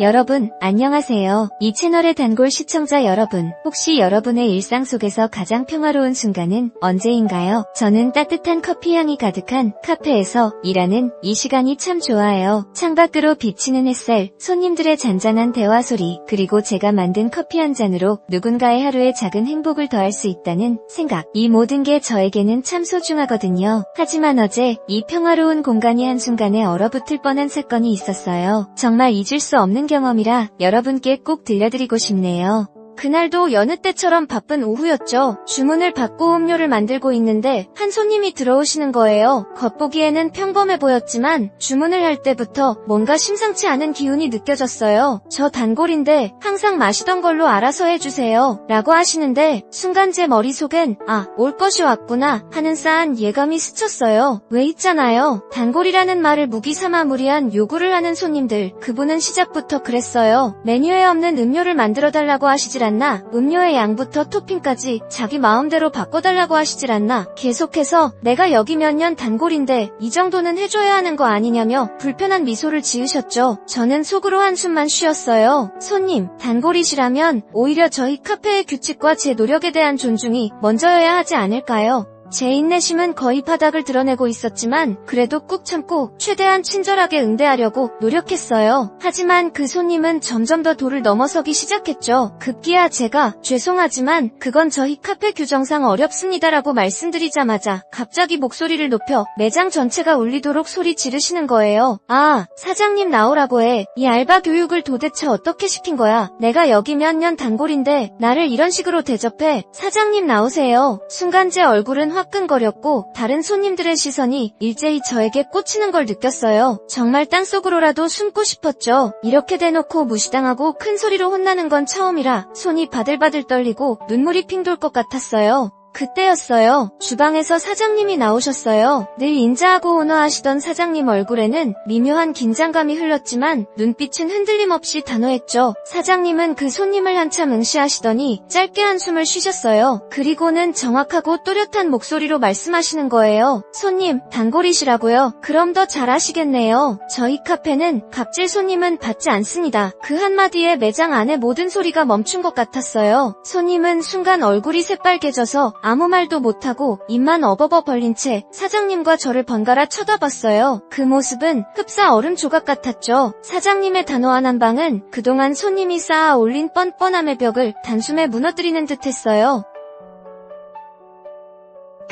여러분, 안녕하세요. 이 채널의 단골 시청자 여러분, 혹시 여러분의 일상 속에서 가장 평화로운 순간은 언제인가요? 저는 따뜻한 커피 향이 가득한 카페에서 일하는 이 시간이 참 좋아요. 창밖으로 비치는 햇살, 손님들의 잔잔한 대화 소리, 그리고 제가 만든 커피 한 잔으로 누군가의 하루에 작은 행복을 더할 수 있다는 생각. 이 모든 게 저에게는 참 소중하거든요. 하지만 어제 이 평화로운 공간이 한순간에 얼어붙을 뻔한 사건이 있었어요. 정말 잊을 수 없는 경험이라 여러분께 꼭 들려드리고 싶네요. 그날도 여느 때처럼 바쁜 오후였죠. 주문을 받고 음료를 만들고 있는데 한 손님이 들어오시는 거예요. 겉보기에는 평범해 보였지만 주문을 할 때부터 뭔가 심상치 않은 기운이 느껴졌어요. 저 단골인데 항상 마시던 걸로 알아서 해주세요. 라고 하시는데 순간 제 머릿속엔 아, 올 것이 왔구나 하는 싸한 예감이 스쳤어요. 왜 있잖아요. 단골이라는 말을 무기삼아 무리한 요구를 하는 손님들. 그분은 시작부터 그랬어요. 메뉴에 없는 음료를 만들어 달라고 하시질 않나 음료의 양부터 토핑까지 자기 마음대로 바꿔달라고 하시질 않나 계속해서 내가 여기 몇 년 단골인데 이 정도는 해줘야 하는 거 아니냐며 불편한 미소를 지으셨죠. 저는 속으로 한숨만 쉬었어요. 손님, 단골이시라면 오히려 저희 카페의 규칙과 제 노력에 대한 존중이 먼저여야 하지 않을까요? 제 인내심은 거의 바닥을 드러내고 있었지만 그래도 꾹 참고 최대한 친절하게 응대하려고 노력했어요. 하지만 그 손님은 점점 더 도를 넘어서기 시작했죠. 급기야 제가 죄송하지만 그건 저희 카페 규정상 어렵습니다라고 말씀드리자마자 갑자기 목소리를 높여 매장 전체가 울리도록 소리 지르시는 거예요. 아, 사장님 나오라고 해. 이 알바 교육을 도대체 어떻게 시킨 거야? 내가 여기 몇 년 단골인데 나를 이런 식으로 대접해. 사장님 나오세요. 순간 제 얼굴은 화끈거렸고 다른 손님들의 시선이 일제히 저에게 꽂히는 걸 느꼈어요. 정말 땅속으로라도 숨고 싶었죠. 이렇게 대놓고 무시당하고 큰 소리로 혼나는 건 처음이라 손이 바들바들 떨리고 눈물이 핑 돌 것 같았어요. 그때였어요. 주방에서 사장님이 나오셨어요. 늘 인자하고 온화하시던 사장님 얼굴에는 미묘한 긴장감이 흘렀지만 눈빛은 흔들림 없이 단호했죠. 사장님은 그 손님을 한참 응시하시더니 짧게 한숨을 쉬셨어요. 그리고는 정확하고 또렷한 목소리로 말씀하시는 거예요. 손님, 단골이시라고요? 그럼 더 잘하시겠네요. 저희 카페는 갑질 손님은 받지 않습니다. 그 한마디에 매장 안의 모든 소리가 멈춘 것 같았어요. 손님은 순간 얼굴이 새빨개져서 아무 말도 못하고 입만 어버버 벌린 채 사장님과 저를 번갈아 쳐다봤어요. 그 모습은 흡사 얼음 조각 같았죠. 사장님의 단호한 한방은 그동안 손님이 쌓아 올린 뻔뻔함의 벽을 단숨에 무너뜨리는 듯했어요.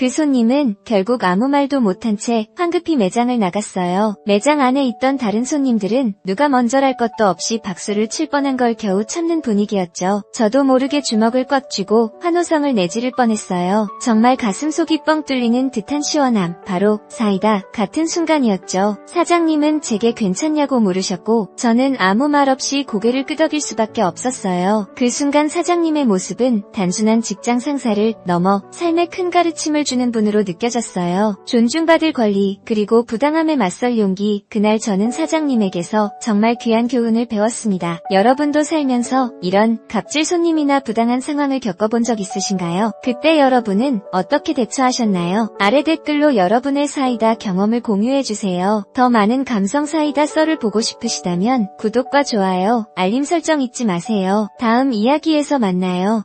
그 손님은 결국 아무 말도 못한 채 황급히 매장을 나갔어요. 매장 안에 있던 다른 손님들은 누가 먼저랄 것도 없이 박수를 칠 뻔한 걸 겨우 참는 분위기였죠. 저도 모르게 주먹을 꽉 쥐고 환호성을 내지를 뻔했어요. 정말 가슴속이 뻥 뚫리는 듯한 시원함. 바로 사이다 같은 순간이었죠. 사장님은 제게 괜찮냐고 물으셨고 저는 아무 말 없이 고개를 끄덕일 수밖에 없었어요. 그 순간 사장님의 모습은 단순한 직장 상사를 넘어 삶의 큰 가르침을 주는 분으로 느껴졌어요. 존중받을 권리, 그리고 부당함에 맞설 용기, 그날 저는 사장님에게서 정말 귀한 교훈을 배웠습니다. 여러분도 살면서 이런 갑질 손님이나 부당한 상황을 겪어본 적 있으신가요? 그때 여러분은 어떻게 대처하셨나요? 아래 댓글로 여러분의 사이다 경험을 공유해주세요. 더 많은 감성 사이다 썰을 보고 싶으시다면 구독과 좋아요, 알림 설정 잊지 마세요. 다음 이야기에서 만나요.